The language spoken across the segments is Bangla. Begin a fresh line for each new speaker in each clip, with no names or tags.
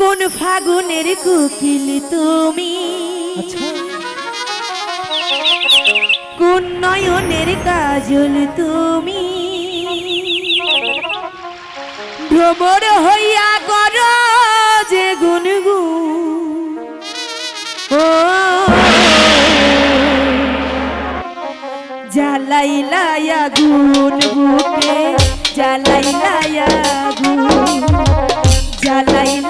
কোন ফাগুনের কুকিল তুমি?
আচ্ছা।
কোন নয়নের কাজল তুমি? ভ্রমর হইয়া কর যে গুনগুন ও। জ্বালাইলায়া গুন বুকে জ্বালাইলায়া গুন জ্বালাইলায়া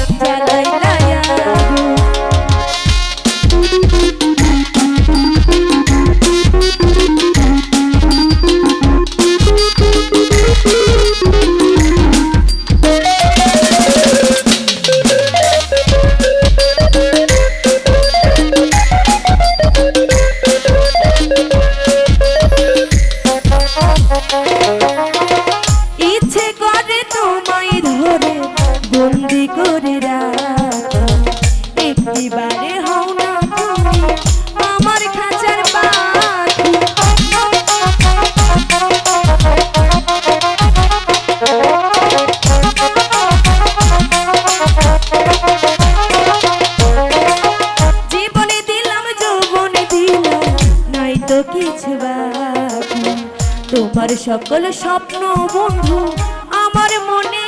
একটিবারে হও না তুমি আমার খাঁচার পাখি জীবনে দিলাম, যৌবনে দিলাম, নাই তো কিছু বাকি। তোমার সকল স্বপ্ন বন্ধু, আমার মনে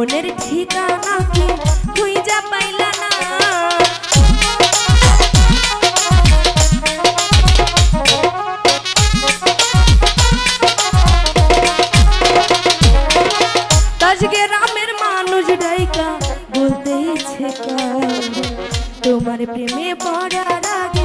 মনের ঠিকানা কি? খুঁজা পাইলা না। আজকে রামের মানুষ ডাইকা বলতে ইচ্ছে তোমার প্রেমে পড়ার আগে